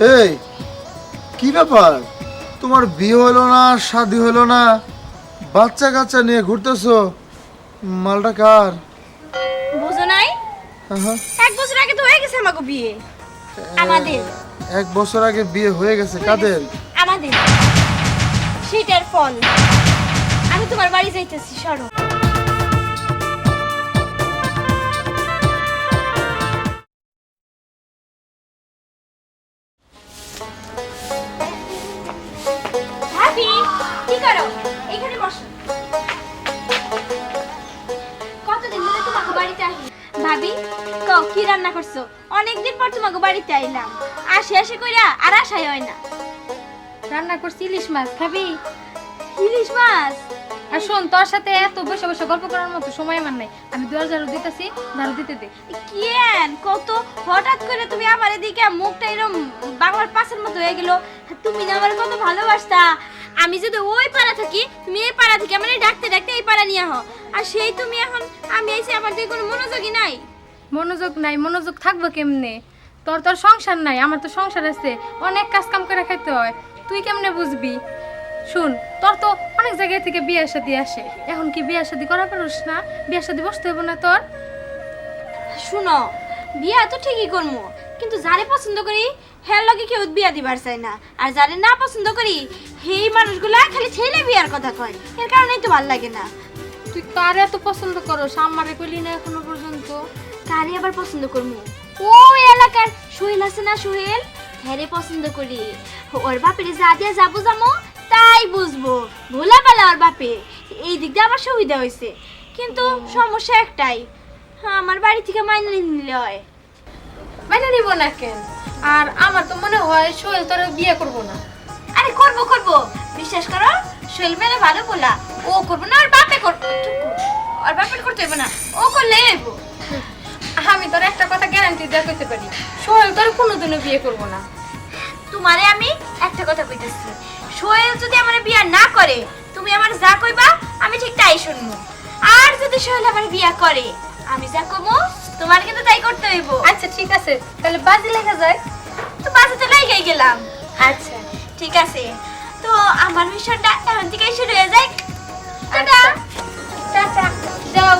এই কি ব্যাপার? তোমার বিয়ে হলো না শাদি হলো না? বাচ্চা কাচ্চা নিয়ে ঘুরতেছো? মালটা কার? বুঝো নাই? এক বছর আগে তো হয়ে গেছে আমাকে বিয়ে। আমাদের। এক বছর আগে বিয়ে হয়ে গেছে কাদের? আমাদের। সেটার ফল। আমি তোমার বাড়ি যাইতেছি সরো। কি এখানে বসো। কতদিন ধরে তোমাকে বাড়িতে আসি ভাবি কও কি রান্না করছ? অনেকদিন পর তোমাকে বাড়িতে আইলাম। আসি আসি কইরা আর আসাই হয় না। রান্না করছি ইলিশ মাছ খাবি ইলিশ মাছ? আর শোন তোর সাথে এত বসে বসে গল্প করার মতো সময় আমার নাই। আমি দুয়ার ঝাড়ু দিতেছি ঝাড়ু দিতে দে। কেন? কত? হঠাৎ করে তুমি আমার এদিকে মুখটা এরকম বাংলার পাশের মতো হয়ে গেল। তুমি না আমার কত ভালোবাসতা। আমি যদি ওই পাড়া থাকি তুমি এই পাড়া থেকে আমার ডাকতে ডাকতে এই পাড়া নিয়ে আহ। আর সেই তুমি এখন আমি এসে আমার দিকে কোনো মনোযোগই নাই। মনোযোগ নাই মনোযোগ থাকব কেমনে? তোর তোর সংসার নাই আমার তো সংসার আছে। অনেক কাজ কাম করে খাইতে হয়। তুই কেমনে বুঝবি? শুন তোর তো অনেক জায়গা থেকে বিয়ে শাদি আসে। এখন কি বিয়ে শাদি করা পারোস না? বিয়ে শাদি বসতে হবে না তোর? শুনো বিয়া তো ঠিকই করব কিন্তু যারে পছন্দ করি হ্যার লগে কেউ বিয়া দিবার চাই না। আর যারে না পছন্দ করি সেই মানুষগুলা খালি ছেলে বিয়ার কথা কয়। এর কারণেই তো ভালো লাগে না। তুই কার এত পছন্দ করস? আমারে কইলি না এখনও পর্যন্ত। কারে আবার পছন্দ করব ওই এলাকার সোহেল আছে না সোহেল? হ্যারে পছন্দ করি। ওর বাপের যা দিয়া যাব যাব তাই বুঝব। ভোলা পালা ওর বাপে। এই দিক দিয়ে আমার সুবিধা হয়েছে কিন্তু সমস্যা একটাই আমার বাড়ি থেকে মাইনে নিলে হয়। মাইনে নিব না কেন? আর আমার তো মনে হয় সোহেল তোর বিয়ে করব না। আরে করব করব। বিশ্বাস করো সোহেল মেলে ভালো বলা ও করব না ওর বাপে করব। আর বাপের করতে হবে না। ও করলে হইব। আমি তোর একটা কথা গ্যারান্টি দিয়ে কইতে পারি। সোহেল তোর কোনোদিনও বিয়ে করব না। তোমারে আমি একটা কথা কইতেছি। সোহেল যদি আমার বিয়ে না করে তুমি আমার যা কইবা আমি ঠিক তাই শুনব। আর যদি সোহেল আমার বিয়ে করে আমি যা কমো তোমার কিন্তু তাই করতে হইব। আচ্ছা ঠিক আছে। তাহলে বাজি লেখা যায়। তো বাসাতে লাগাই গেলাম। আচ্ছা। ঠিক আছে। তো আমার মিশনটা এখন থেকে শুরু হয়ে যায় টাটা। টাটা। যাও।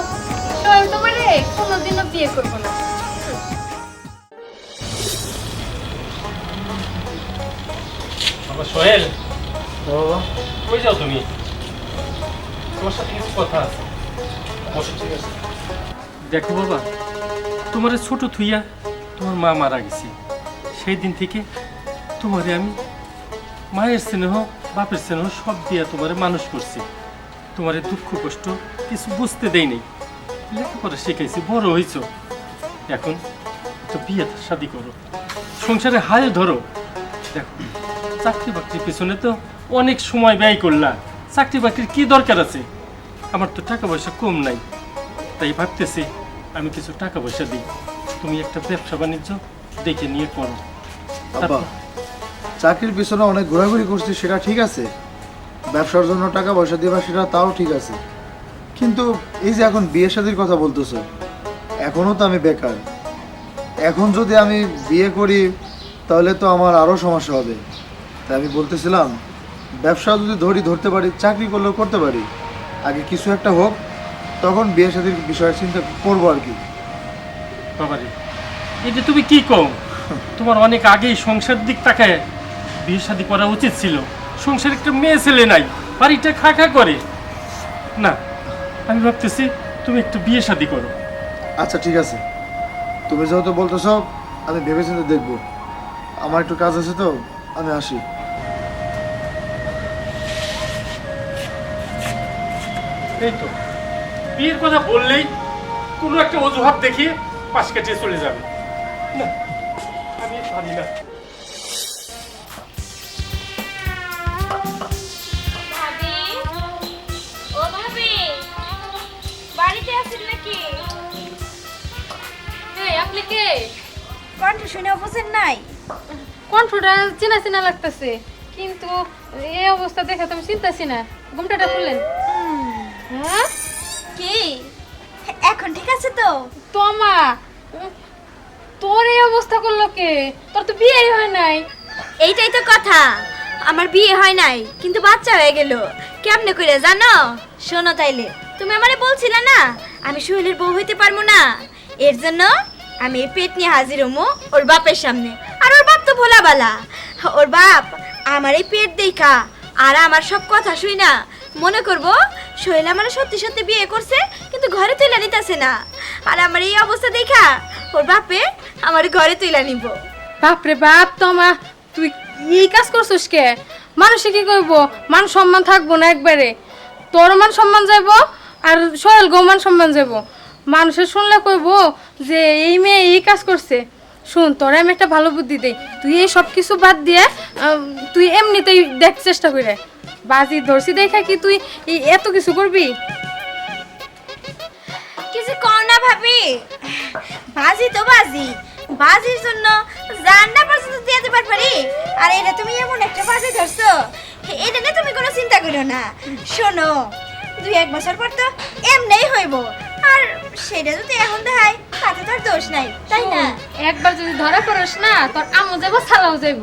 সোহেল তোমারে কোনোদিনও বিয়ে করব না। বাবা সোহেল। কই যাও তুমি? তোমার সাথে কিছু কথা আছে। বসো ঠিক আছে। দেখো বাবা, তোমার ছোট থুইয়া তোমার মা মারা গেছে। সেই দিন থেকে তোমারে আমি মায়ের স্নেহ, বাপের স্নেহ সব দিয়া তোমারে মানুষ করছি। তোমারে দুঃখ, কষ্ট কিছু বুঝতে দেই নাই। লেখাপড়া শিখাইছি, বড় হইছ। এখন তো বিয়ে শাদি করো। সংসারে হাল ধরো। দেখো, চাকরি বাকরির পিছনে তো অনেক সময় ব্যয় করলা। চাকরি বাকরির কি দরকার আছে? আমার তো টাকা পয়সা কম নাই। তাই ভাবতেছি আমি কিছু টাকা পয়সা দিই। তুমি একটা ব্যবসা বাণিজ্য দেখে নিয়ে করো। আব্বা চাকরির পিছনে অনেক ঘোরাঘুরি করছি সেটা ঠিক আছে। ব্যবসার জন্য টাকা পয়সা দিবা সেটা তাও ঠিক আছে। কিন্তু এই যে এখন বিয়ে শাদির কথা বলতেছো এখনও তো আমি বেকার। এখন যদি আমি বিয়ে করি তাহলে তো আমার আরও সমস্যা হবে। তাই আমি বলতেছিলাম ব্যবসা যদি ধরি ধরতে পারি চাকরি করলেও করতে পারি। আগে কিছু একটা হোক তখন বিয়ে শাদির বিষয়ে চিন্তা করব আর কি। বাবারে এটা তুমি কি কও? তোমার অনেক আগেই সংসার দিক তাকায় বিয়ে শাদি করা উচিত ছিল। সংসার একটা মেয়ে ছেলে নাই বাড়িটা খা খা করে। না আমি ভাবতেছি তুমি একটু বিয়ে শাদি করো। আচ্ছা ঠিক আছে। তুমি যেহেতু বলতেছো আমি ভেবেচিন্তে দেখব। আমার একটু কাজ আছে তো আমি আসি। এই তো। বিয়ের কথা বললেই কোনো একটা অজুহাত দেখিয়ে পাশ কাটিয়ে চলে যাবে। না আমি পারি না। ভাবি? ও ভাবি বাড়িতে আছেন নাকি? আপনি কে? কণ্ঠ শুনে বুঝেন নাই। কণ্ঠটা চেনা চেনা লাগতেছে কিন্তু এই অবস্থা দেখে তো আমি চিন্তাছি না। ঘুমটাটা খুললেন। হ্যাঁ? তো? তোমা তোর এই অবস্থা করল কে? তোর তো বিয়ে হয় নাই। এইটাই তো কথা। আমার বিয়ে হয় নাই কিন্তু বাচ্চা হয়ে গেল। কেমনে করে জানো? শোনো তাইলে তুমি আমারে বলছিলে না আমি সোহেলের বউ হইতে পারব না। এর জন্য আমি এই পেট নিয়ে হাজির হমু ওর বাপের সামনে। আর ওর বাপ তো ভোলা বালা ওর বাপ আমার এই পেট দেখা আর আমার সব কথা শুই না মনে করব সোহেল আমার সত্যি সত্যি বিয়ে করছে কিন্তু ঘরে তুলে নিতেছে না। আর আমার এই অবস্থা দেখা ওর বাপে আমার ঘরে তুলে নিব। বাপরে বাপ তোমা তুই এই কাজ করছিস কে? মানুষে কি করব? মান সম্মান থাকব না একবারে। তোর মান সম্মান যাইব আর সোহেল গো মান সম্মান যাইব। মানুষে শুনলে কইব যে এই মেয়ে এই কাজ করছে। শুন তোর আমি একটা ভালো বুদ্ধি দেই। তুই এই সব কিছু বাদ দিয়ে তুই এমনিতেই দেখ চেষ্টা করে বাজি ধরছি দেখা কি তুই এত কিছু করবি? কিছু ভাবি। বাজি তো বাজি। বাজির জন্য জান্না পর্যন্ত দিয়ে দিবার পারি আর এটা তুমি এমন একটা বাজি ধরছো। এটা নিয়ে তুমি কোনো চিন্তা করো না। শোনো দুই এক বছর পর তো এমনিই হইব। আর সেটা যদি এখন দেখায় তাতে তোর দোষ নাই তাই না? একবার যদি ধরা পড়িস না তোর আমও যাব ছালাও যাইব।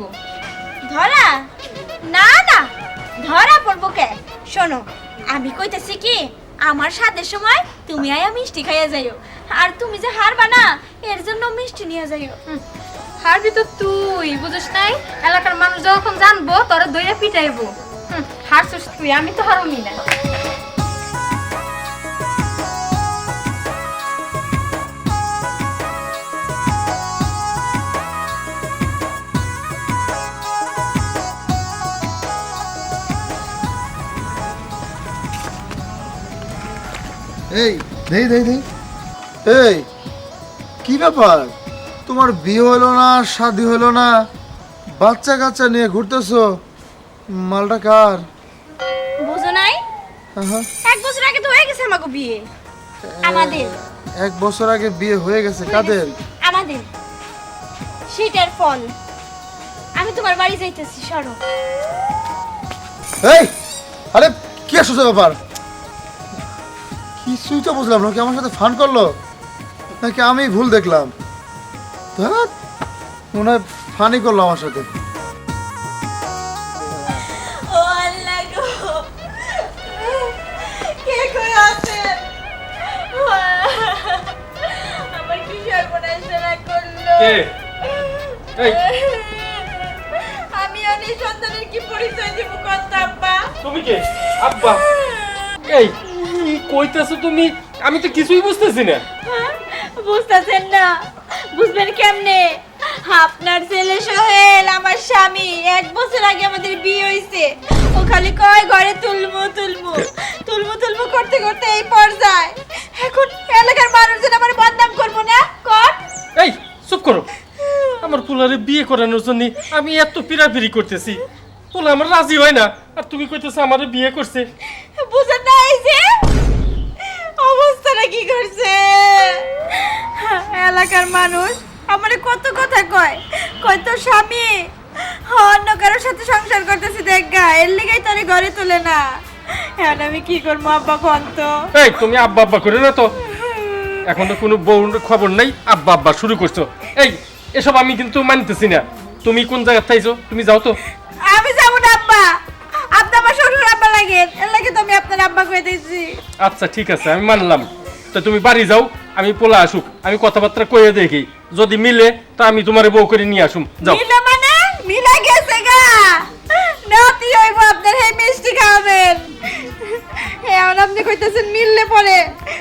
ধরা? না না ধরা পড়ব কে? শোনো আমি কইতেছি কি আমার স্বাদের সময় তুমি আয়া মিষ্টি খাইয়া যাইও। আর তুমি যে হারবা না, এর জন্য মিষ্টি নিয়ে যাইও। হারবি তো তুই, বুঝিস নাই? এলাকার মানুষ যখন জানব, তোরা দইয়া পিটাইবো। হারছিস তুই, আমি তো হারমি না। এই দেই দেই দেই। এই কি ব্যাপার? তোমার বিয়ে হলো না শাদি হলো না? বাচ্চা কাচ্চা নিয়ে ঘুরতেছো? মালটা কার? বুঝো নাই? আহা, এক বছর আগে তো হয়ে গেছে আমাকে বিয়ে। আমাদের। এক বছর আগে বিয়ে হয়ে গেছে কাদের? আমাদের। সেটার ফল আমি তোমার বাড়ি যাইতেছি সরো। এই আরে কি আসছে ব্যাপার? কিছুই তো বুঝলাম না কি আমার সাথে ফান করল? নাকি আমি ভুল দেখলাম? মনে হয় ফানি করল আমার সাথে। ও আল্লাহ গো। কে কই আছেন আমার কি সর্বনাশ করল? কে? এই। আমি অনেক সন্তানের কি পরিচয় দিব কথা আব্বা? তুমি কে? আব্বা। এই। কি কইতেছো তুমি? আমি তো কিছুই বুঝতেছি না। বুঝতেছেন না? বুঝবেন কেমনে? আপনার ছেলে সোহেল আমার স্বামী এক বছর আগে আমাদের বিয়ে হইছে। ও খালি কয় ঘরে তুলমু তুলমু তুলমু তুলমু করতে করতে এই পর্যায়ে। এখন এলাকার মানুষজন আমার বদনাম করব না? কর। এই চুপ করো। আমার পোলারে বিয়ে করানোর জন্য আমি এত পিরাপিরি করতেছি। পোলা আমার রাজি হয় না। আর তুমি কইতেছো আমার বিয়ে করছে। বুঝেন কি করছে? এলাকার মানুষ আমারে কত কথা কয়। কয় তো স্বামী অন্য কারোর সাথে সংসার করতেছি দেখ গা এর লেগেই তোরে ঘরে তোলে না। এখন আমি কি করব আব্বা কোন তো এই তুমি আব্বা আব্বা করে না তো। এখন তো কোনো বউ খবর নাই আব্বা আব্বা শুরু করছ। এই এসব আমি কিন্তু মানতেছি না। তুমি কোন জায়গায় থাইছো? তুমি যাও তো। আমি যাব না আব্বা। আপনি আমার শ্বশুর আব্বা লাগে এর লাগে তো আমি আপনার আব্বা কয়ে দিয়েছি আচ্ছা ঠিক আছে আমি মানলাম। তো তুমি বাড়ি যাও আমি পোলা আসুক আমি কথাবার্তা কয়ে দেখি। যদি মিলে তা আমি তোমার বউ করে নিয়ে আসুম। যাও। মিলে মানে? মিলে গেছে গা। নাতি হইব আপনার এই মিষ্টি এখন আপনি কইতেছেন মিললে পরে।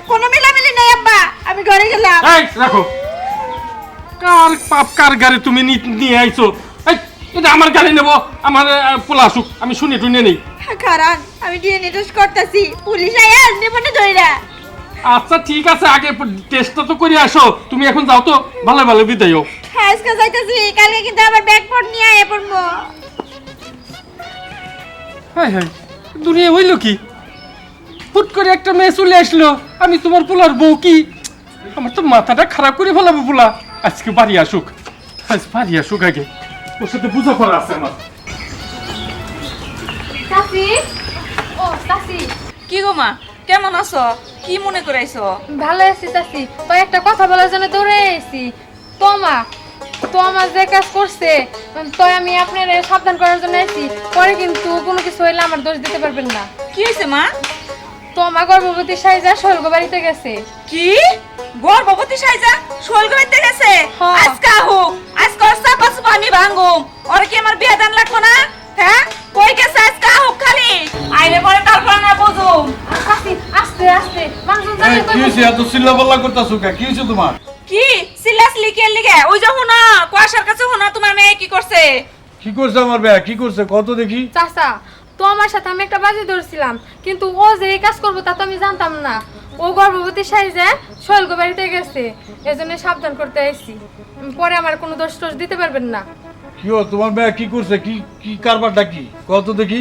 কোনো মিলামিলি নাই আব্বা আমি ঘরে গেলাম। এই রাখো। কার পাপ কার গাড়ি তুমি নিয়ে আইছো? এই এটা আমার গাড়ি নেব আমার পোলা আসুক আমি শুনে টুনে নেই। খারান আমি ডিএনএ টেস্ট করতেছি পুলিশ আইয়া নেব না ধইরা। আচ্ছা ঠিক আছে আগে টেস্টটা তো করে আসো। তুমি এখন যাও তো ভালো ভালো বিদায় হোক। হ্যাঁ আজকে যাইতেছি কালকে কিন্তু আবার ব্যাগপট নিয়ে আইয়া পড়ব। হাই হাই দুনিয়া হইল কি? ফুট করে একটা মেয়ে চলে আসলো আমি তোমার পোলার বউ কি? আমার তো মাথাটা খারাপ করে ফেলাবো পোলা। আজকে বাড়ি আসুক। আজ বাড়ি আসুক আগে। ওর সাথে বুঝা করা আছে আমার। কি গো মা কেমন আছো? কি মনে করাইছো ভালো আছি চাচি। তো একটা কথা বলার জন্য দৌড়ে এসেছি তোমা তো আমার যে কাজ করছে তো আমি আপনার সাবধান করার জন্য আইছি। পরে কিন্তু কোনো কিছু হইলে আমার দোষ দিতে পারবেন না। কি হয়েছে মা? তো আমার গর্ভবতী সাইজা স্বর্গ বাড়িতে গেছে। কি? গর্ভবতী সাইজা শোল গাইতে গেছে। আজকা হোক আজকে ওর চুপা আমি ভাঙ্গুম ওর কি আমার বিয়ে দান লাগবো না? হ্যাঁ কই গেছে আজকা হোক খালি? আইলে পরে তারপর না বুঝুম। আস্তে আস্তে। কি হয়েছে এত চিল্লা পাল্লা করতেছো কে? কি হয়েছে তোমার? কি? সিলাসলি কে লিগে ওই যে হুনা কুয়াশার কাছে হুনা তোমার মেয়ে কি করছে? কি করছে আমার ভাই কি করছে? কত দেখি? চাচা তো আমার সাথে আমি একটা বাজি ধরছিলাম কিন্তু ও যে এই কাজ করব তা তো আমি জানতাম না। ও গর্ভবতী সাইজে স্বর্গ বাড়িতে গেছে এজন্য সাবধান করতে আইছি। পরে আমার কোনো দোষ টোষ দিতে পারবেন না। কি ও তোমার ভাই কি করছে? কি কি কারবারটা কি? কত দেখি?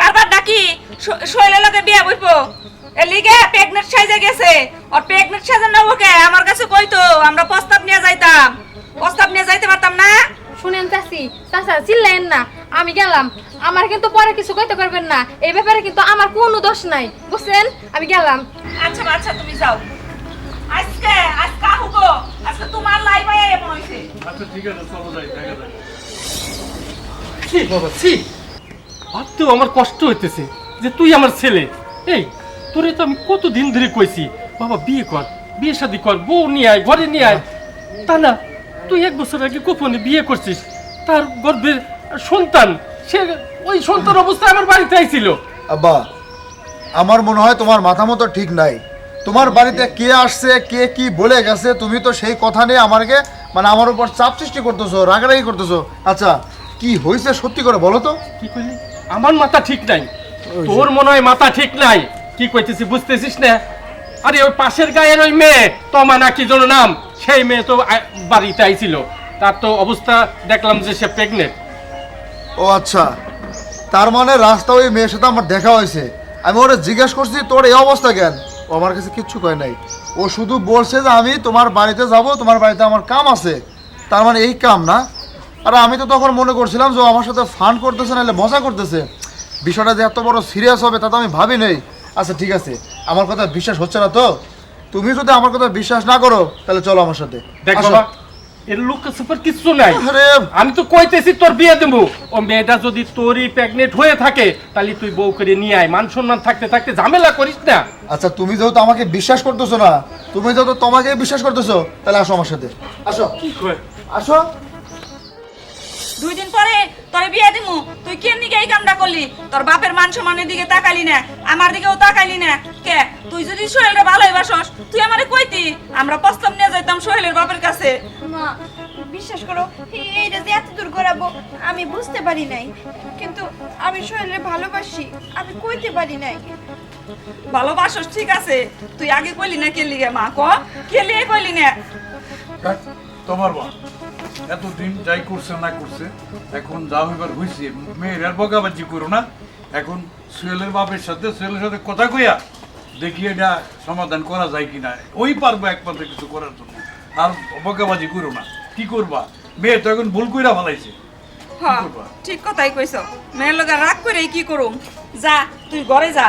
কারবার ডাকি শৈলের লগে বিয়ে বইবো? এর লিগে প্রেগনেন্ট সাইজে গেছে। আর প্রেগনেন্ট সাইজে না ওকে আমার কাছে কইতো আমরা প্রস্তাব নিয়ে যাইতাম। প্রস্তাব নিয়ে যাইতে পারতাম না? শুনেন চাচি চাচা চিল্লেন না। আমি গেলাম। আমার কিন্তু পরে কিছু কইতে পারবেন না। এই ব্যাপারে কিন্তু আমার কোনো দোষ নাই। বুঝছেন? আমি গেলাম। আচ্ছা আচ্ছা তুমি যাও। আজকে আজকে হুকো আজকে তোমার লাইফে এমন হইছে। আচ্ছা ঠিক আছে চলো যাই দেখা যাক। ছি বাবা ছি। ভাবতেও আমার কষ্ট হইতেছে যে তুই আমার ছেলে। এই তোরে তো আমি কত দিন ধরে কইছি বাবা বিয়ে কর বিয়ে শাদি কর বউ নিয়ে আয় ঘরে নিয়ে আয়। তা না তুই এক বছর আগে গোপনে বিয়ে করছিস তার গর্ভের সন্তান সে ওই সন্তান অবস্থায় আমার বাড়িতে আইছিল। আব্বা আমার মনে হয় তোমার মাথা মতো ঠিক নাই। তোমার বাড়িতে কে আসছে কে কি বলে গেছে তুমি তো সেই কথা নিয়ে আমাকে মানে আমার উপর চাপ সৃষ্টি করতেছো রাগারাগি করতেছো। আচ্ছা কি হয়েছে সত্যি করে বলো তো? কি কইলি? আমার মাথা ঠিক নাই। তোর মনে হয় মাথা ঠিক নাই। কি কইতেছিস বুঝতেছিস না? আরে, ওই পাশের গায়ের ওই মেয়ে, তমা না কি যেন নাম, সেই মেয়ে তো বাড়িতে আইছিল। তার তো অবস্থা দেখলাম যে সে প্রেগনেন্ট ও আচ্ছা তার মানে রাস্তা ওই মেয়ের সাথে আমার দেখা হয়েছে। আমি ওরা জিজ্ঞেস করছি, তোর এই অবস্থা কেন? ও আমার কাছে কিচ্ছু কয় নাই। ও শুধু বলছে যে আমি তোমার বাড়িতে যাব, তোমার বাড়িতে আমার কাম আছে। তার মানে এই কাম না? আর আমি তো তখন মনে করছিলাম যে আমার সাথে ফান করতেছে, নাহলে মজা করতেছে। বিষয়টা যে এত বড় সিরিয়াস হবে, তা তো আমি ভাবি নেই। আচ্ছা ঠিক আছে। আমার কথা বিশ্বাস হচ্ছে না তো? তুমি যদি আমার কথা বিশ্বাস না করো তাহলে চলো আমার সাথে। দেখ বাবা এর লোক সুপার কিচ্ছু নাই। আরে। আমি তো কইতেছি তোর বিয়ে দেবো। ও মেয়েটা যদি তোরই প্রেগনেন্ট হয়ে থাকে তাহলে তুই বউ করে নিয়ে আয়। মান সম্মান থাকতে থাকতে ঝামেলা করিস না। আচ্ছা তুমি যেহেতু আমাকে বিশ্বাস করতেছো না তুমি যেহেতু তোমাকে বিশ্বাস করতেছো তাহলে আসো আমার সাথে। আসো। কি কয় আসো। দুই দিন পরে তোরে বিয়ে দিমু। তুই কেন নিকে এই কামটা করলি? তোর বাপের মান সম্মানের দিকে তাকালি না আমার দিকেও তাকালি না। কে? তুই যদি সোহেলরে ভালোই বাসস তুই আমারে কইতি আমরা প্রস্তাব নিয়ে যাইতাম সোহেলের বাপের কাছে। মা বিশ্বাস করো এইটা যে এত দূর করাবো আমি বুঝতে পারি নাই। কিন্তু আমি শরীরে ভালোবাসি আমি কইতে পারি নাই। ভালোবাসস ঠিক আছে। তুই আগে কইলি না কে লিগে মা ক? কে লিগে কইলি না। তোমার মা। এতদিন যাই করছে না করছে এখন যা হইবার হইছে মেয়ের আর বকাবাজি করো না। এখন সোহেলের বাপের সাথে সোহেলের সাথে কথা কইয়া দেখি এটা সমাধান করা যায় কি না ওই পারব একমাত্র কিছু করার জন্য। আর বকাবাজি করো না। কি করবা? মেয়ে তো এখন ভুল কইরা ফেলাইছে। হ্যাঁ? ঠিক কথাই কইছ। মেয়ের লগে রাগ করে কি করুম? যা তুই ঘরে যা।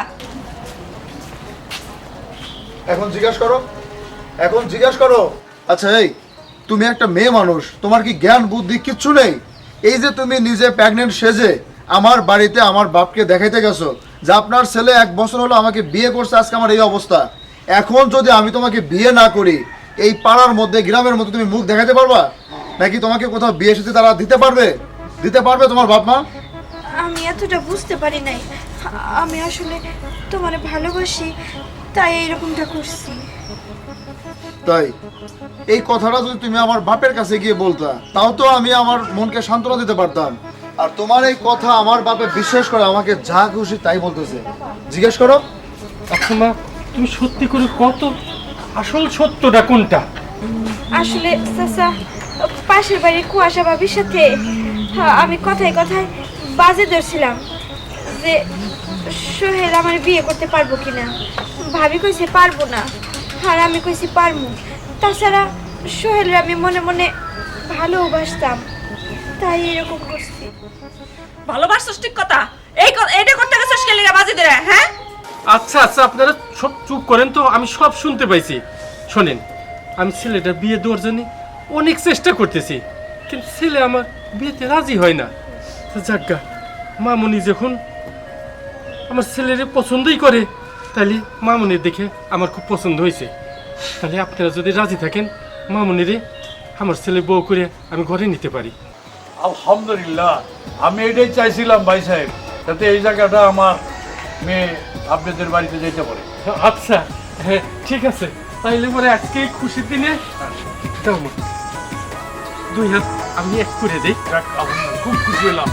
এখন জিজ্ঞাসা করো। এখন জিজ্ঞাসা করো। আচ্ছা এই তুমি একটা মেয়ে মানুষ, তোমার কি জ্ঞান, বুদ্ধি কিচ্ছু নেই? এই যে তুমি নিজে প্রেগনেন্ট সেজে আমার বাড়িতে আমার বাপকে দেখাইতে গেছো, যে আপনার ছেলে এক বছর হলো আমাকে বিয়ে করছে, আজকে আমার এই অবস্থা। এখন যদি আমি তোমাকে বিয়ে না করি, এই পাড়ার মধ্যে, গ্রামের মধ্যে তুমি মুখ দেখাতে পারবা? নাকি তোমাকে কোথাও বিয়ে সাথে তারা দিতে পারবে? দিতে পারবে তোমার বাপ মা? আমি এতটা বুঝতে পারি নাই। আমি আসলে তোমার ভালোবাসি, তাই এইরকমটা করছি। তাই এই কথাটা যদি তুমি আমার বাপের কাছে গিয়ে বলতা তাও তো আমি আমার মনকে সান্ত্বনা দিতে পারতাম। আর তোমার এই কথা আমার বাপে বিশ্বাস করে আমাকে যা খুশি তাই বলতেছে। জিজ্ঞেস করো। আচ্ছা মা তুমি সত্যি করে কত আসল সত্যটা কোনটা? আসলে চাচা পাশের বাড়ির কুয়াশা ভাবির সাথে হ্যাঁ, আমি কথায় কথায় বাজে ধরছিলাম যে সোহেল আমার বিয়ে করতে পারব কিনা। ভাবি কইছে পারব না। আর আমি কইছি পারব তাছাড়া সোহেলের আমি মনে মনে ভালোবাসতাম। তাই এরকম করছি। ভালোবাসছস ঠিক কথা। এই এইটা করতে গেছিস কে লিগে বাজি দে হ্যাঁ? আচ্ছা আচ্ছা আপনারা সব চুপ করেন তো আমি সব শুনতে পাইছি। শোনেন আমি ছেলেটা বিয়ে দেওয়ার জন্য অনেক চেষ্টা করতেছি কিন্তু ছেলে আমার বিয়েতে রাজি হয় না। যাজ্ঞা মামুনি যখন আমার ছেলের পছন্দই করে তাহলে মামুনির দেখে আমার খুব পছন্দ হয়েছে। তাহলে আপনারা যদি রাজি থাকেন মামুনিরে আমার ছেলে বউ করে আমি ঘরে নিতে পারি। আলহামদুলিল্লাহ আমি এটাই চাইছিলাম ভাই সাহেব যাতে এই জায়গাটা আমার মেয়ে আপনাদের বাড়িতে যেতে পারে। আচ্ছা হ্যাঁ ঠিক আছে। তাইলে পরে আজকে খুশির দিনে দুই হাত আমি এক করে দিই। খুব খুশি হলাম।